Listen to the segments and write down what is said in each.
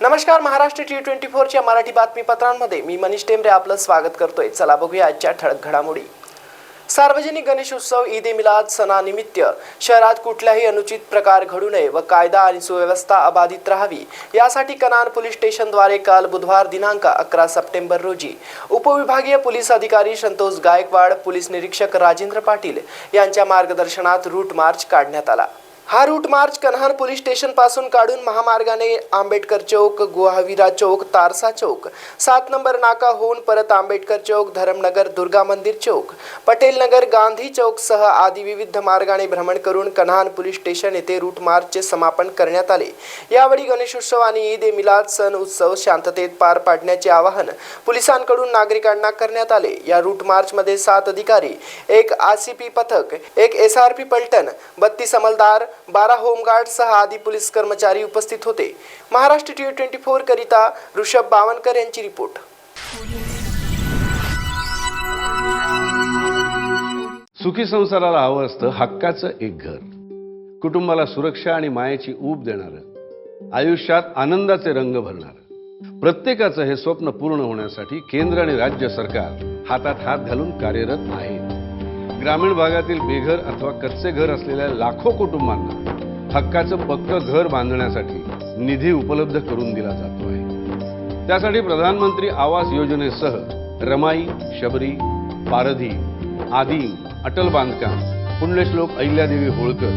नमस्कार Maharashtra T twenty फोरच्या मराठी बातमीपत्रांमध्ये मी मनीष टेमरे आपलं स्वागत करतोय. चला बघूया आजच्या ठळक घडामोडी. सार्वजनिक गणेशोत्सव ईद ए मिलाद सणानिमित्त. शहरात कुठल्याही अनुचित प्रकार घडू नये व कायदा आणि सुव्यवस्था अबाधित राहावी. यासाठी कनान पोलीस स्टेशनद्वारे काल बुधवार दिनांक अकरा सप्टेंबर रोजी उपविभागीय पोलीस अधिकारी संतोष गायकवाड पोलीस निरीक्षक राजेंद्र पाटील यांच्या मार्गदर्शनात रूट मार्च काढण्यात आला. हा रूट मार्च कन्हान पोलीस स्टेशनपासून काढून महामार्गाने आंबेडकर चौक गुहाविरा चौक तारसा चौक सात नंबर नाका होऊन परत आंबेडकर चौक धरमनगर दुर्गा मंदिर चौक पटेल नगर गांधी चौक सह आदी विविध मार्गाने भ्रमण करून कन्हान पोलीस स्टेशन येथे रूट मार्चचे समापन करण्यात आले. यावेळी गणेशोत्सव आणि ईद ए मिलाद सण उत्सव शांततेत पार पाडण्याचे आवाहन पोलिसांकडून नागरिकांना करण्यात आले. या रूट मार्चमध्ये सात अधिकारी एक आरसीपी पथक एक एस आर पी पलटण बत्तीस अंमलदार बारा होमगार्ड सह आदी पोलीस कर्मचारी उपस्थित होते. महाराष्ट्र टी ट्वेंटी फोर करिता ऋषभ बावनकर यांची रिपोर्ट. सुखी संसाराला हवं असतं हक्काचं एक घर. कुटुंबाला सुरक्षा आणि मायेची ऊब देणारं आयुष्यात आनंदाचे रंग भरणारं. प्रत्येकाचं हे स्वप्न पूर्ण होण्यासाठी केंद्र आणि राज्य सरकार हातात हात घालून कार्यरत आहे. ग्रामीण भागातील बेघर अथवा कच्चे घर असलेल्या लाखो कुटुंबांना हक्काचं पक्क घर बांधण्यासाठी निधी उपलब्ध करून दिला जातो आहे. त्यासाठी प्रधानमंत्री आवास योजनेसह रमाई शबरी पारधी आदिम अटल बांधकाम पुण्यश्लोक अहिल्यादेवी होळकर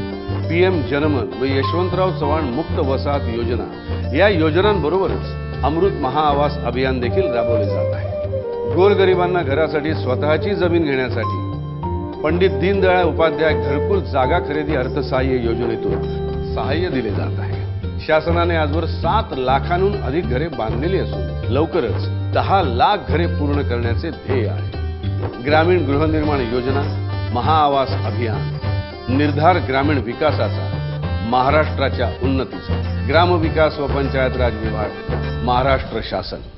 पी एम जनमन व यशवंतराव चव्हाण मुक्त वसाहत योजना या योजनांबरोबरच अमृत महाआवास अभियान देखील राबवले जात आहे. गोरगरिबांना घरासाठी स्वतःची जमीन घेण्यासाठी पंडित दीनदयाळ उपाध्याय घरकुल जागा खरेदी अर्थसहाय्य योजनेतून सहाय्य दिले जात आहे. शासनाने आजवर सात लाखांहून अधिक घरे बांधलेली असून लवकरच दहा लाख घरे पूर्ण करण्याचे ध्येय आहे. ग्रामीण गृहनिर्माण योजना महाआवास अभियान निर्धार ग्रामीण विकासाचा महाराष्ट्राच्या उन्नतीचा ग्रामविकास व पंचायत राज विभाग महाराष्ट्र शासन.